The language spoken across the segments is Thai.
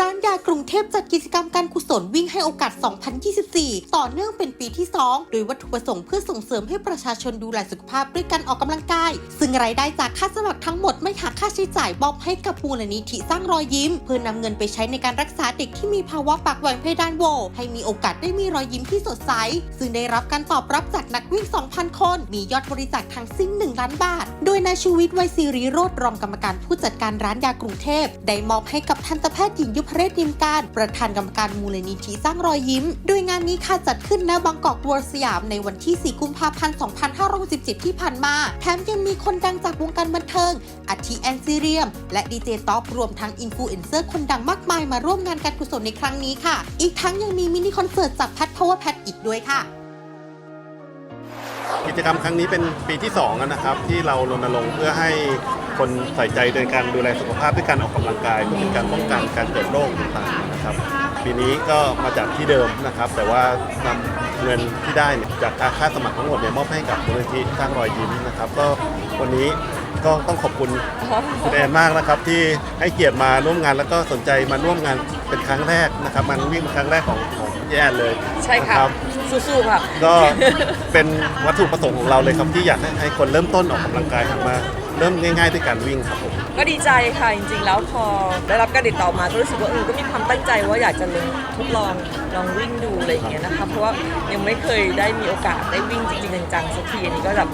ร้านยากรุงเทพจัดกิจกรรมการกุศลวิ่งให้โอกาส 2024 ต่อเนื่องเป็นปีที่ 2 โดยวัตถุประสงค์เพื่อส่งเสริมให้ประชาชนดูแลสุขภาพด้วยการออกกำลังกาย ซึ่งรายได้จากค่าสมัครทั้งหมดไม่หักค่าใช้จ่ายมอบให้กับมูลนิธิสร้างรอยยิ้ม เพื่อนำเงินไปใช้ในการรักษาเด็กที่มีภาวะปากแหว่งเพดานโหวให้มีโอกาสได้มีรอยยิ้มที่สดใส ซึ่งได้รับการตอบรับจากนักวิ่ง 2,000 คน มียอดบริจาคทั้งสิ้น 1 ล้านบาท โดยนายชูวิทย์ไวยศิริโรธรองกรรมการผู้จัดการร้านยากรุงเทพ ได้มอบให้กับทันตแพทย์หญิงยพเรศยิมการ ประธานกรรมการมูลนิธิสร้างรอยยิ้ม โดยงานนี้ค่ะจัดขึ้นณบางกอกวอร์สยามในวันที่ 4 กุมภาพันธ์ 2567 ที่ผ่านมา แถมยังมีคนดังจากวงการบันเทิงอาทิแอนซีเรียม และดีเจท็อปรวมทั้งอินฟลูเอนเซอร์คนดังมากมายมาร่วมงานการกุศลในครั้งนี้ค่ะ อีกทั้งยังมีมินิคอนเสิร์ตจากแพทพาวเวอร์แพทอีกด้วยค่ะ กิจกรรมครั้งนี้เป็นปีที่2แล้วนะครับ ที่เรารณรงค์เพื่อให้คนใส่ใจในการดูแลสุขภาพด้วยการออกกำลังกายเพื่อเป็นการป้องกันการเกิดโรคต่างๆนะครับ ปีนี้ก็มาจากที่เดิมนะครับ แต่ว่านำเงินที่ได้เนี่ยจากกาค่าสมัครทั้งหมดเนี่ยมอบให้กับมูลนิธิสร้างรอยยิ้มนะครับ ก็วันนี้ก็ต้องขอบคุณคุณแอนมากนะครับ ที่ให้เกียรติมาร่วมงานแล้วก็สนใจมาร่วมงานเป็นครั้งแรกนะครับมันวิ่งเป็นครั้งแรกของของ แอนเลยใช่ค่ะ นรับสู้ๆค่ะ ก็เป็นวัตถุประสงค์ของเราเลยครับที่อยากให้ให้คนเริ่มต้นออกกำลังกายหันมา เริ่มง่ายๆด้วยการวิ่งครับผมก็ดีใจค่ะจริงๆ แล้วพอได้รับการติดต่อมาก็รู้สึกว่าเออก็มีความตั้งใจว่าอยากจะลองทดลองลองวิ่งดูอะไรอย่างเงี้ยนะคะเพราะว่ายังไม่เคยได้มีโอกาสได้วิ่งจริงๆจังๆสักทีอันนี้ก็แบบ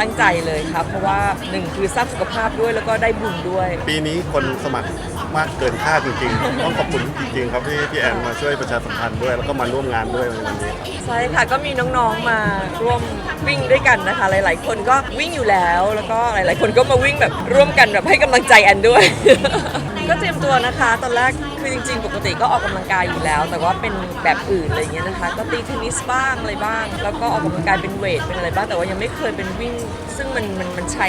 ตั้งใจเลยครับเพราะว่าหนึ่งคือสร้างสุขภาพด้วยแล้วก็ได้บุญด้วย ปีนี้คนสมัครมากเกินคาดจริงๆ ต้องขอบคุณจริงๆ ครับที่พี่แอนมาช่วยประชาสัมพันธ์ด้วย แล้วก็มาร่วมงานด้วยในวันนี้ ใช่ค่ะก็มีน้องๆมาร่วมวิ่งด้วยกันนะคะ หลายๆ คนก็วิ่งอยู่แล้ว แล้วก็หลายๆ คนก็มาวิ่งแบบร่วมกันแบบให้กำลังใจแอนด้วย ก็เตรียมตัวนะคะ ตอนแรกคือจริงๆ ปกติก็ออกกำลังกายอยู่แล้ว แต่ว่าเป็นแบบอื่นอะไรอย่างเงี้ยนะคะ ก็ตีเทนนิสบ้างอะไรบ้าง แล้วก็ออกกำลังกายเป็นเวทเป็นอะไรบ้างแต่ว่ายังไม่เคยเป็นวิ่ง ซึ่งมันมันมันใช้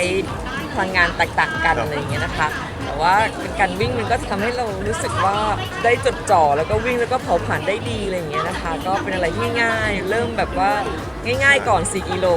พลังงานแตกต่างกันอะไรอย่างเงี้ยนะคะ แต่ว่าเป็นการวิ่งมันก็ทำให้เรารู้สึกว่าได้จดจ่อแล้วก็วิ่งแล้วก็เผาผลาญได้ดีอะไรอย่างเงี้ยนะคะ ก็เป็นอะไรที่ง่ายเริ่มแบบว่าง่าย ๆ ก่อน 4 กิโล